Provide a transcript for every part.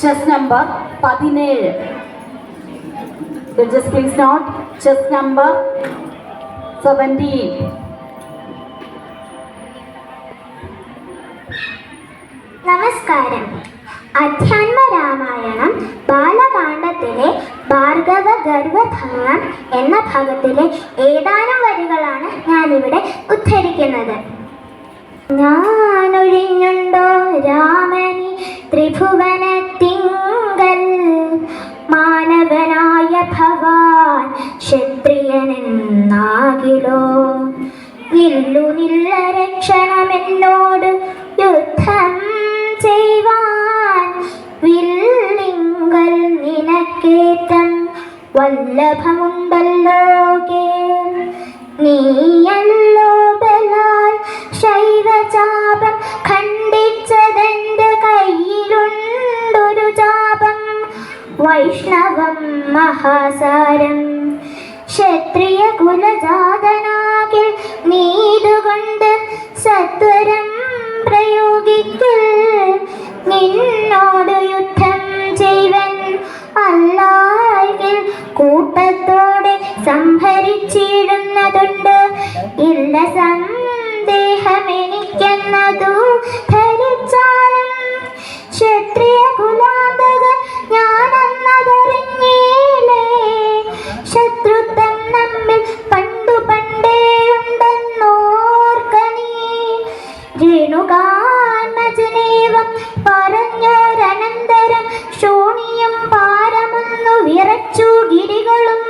Chess number പതിനേഴ്. Judges note chess number seventeen നമസ്കാരം. അധ്യാത്മ രാമായണം ബാലകാണ്ഡത്തിലെ ഭാർഗവ ഗർഭധനം എന്ന ഭാഗത്തിലെ ഏതാനും വരികളാണ് ഞാനിവിടെ ഉദ്ധരിക്കുന്നത്. ഞാനൊഴിഞ്ഞുണ്ടോ രാമനി ത്രിഭുവനത്തിങ്കൽ മാനവനായ ഭവാൻ ക്ഷത്രിയനെന്നാകിലോ? നില്ലു നില്ല രക്ഷണമെന്നോട് യുദ്ധം ചെയ്വാൻ വില്ലിങ്കൽ നിനക്കേറ്റം വല്ലഭമുണ്ടല്ലോ വൈഷ്ണവം മഹാസാരം ക്ഷത്രിയ കുലജാതനാകിൽ നീതുകൊണ്ട് സത്വരം പ്രയോഗിക്കൽ। നിന്നോട് യുദ്ധം ചെയ്വൻ അല്ലായെങ്കിൽ കൂട്ടത്തോടെ സംഹരിച്ചിടുന്നതുണ്ട്। ഇല്ല സന്ദേഹമെനിക്കെന്നതു രേണുകാത്മജനേവം പറഞ്ഞോരനന്തരം ശോണിയും പാരമൊന്നു വിറച്ചു ഗിരികളും.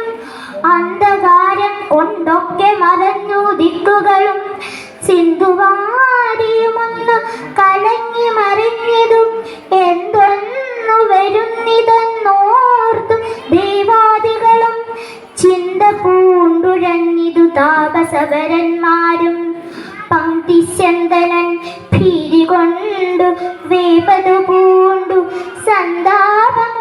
അന്ധകാരം കൊണ്ടൊക്കെ മറഞ്ഞു ദിക്കുകളും. സിന്ധുവാരിയുമൊന്നു കലങ്ങി മറിഞ്ഞതും. എന്തൊന്നു വരുന്നിതെന്നോർത്തു ദേവാദികളും. ചിന്ത പൂണ്ടുഴഞ്ഞിതു താപസവരന്മാരും. പങ്ക്തിശന്തനൻ ഭീതി കൊണ്ടു വേപതു പൂണ്ടു സന്താപം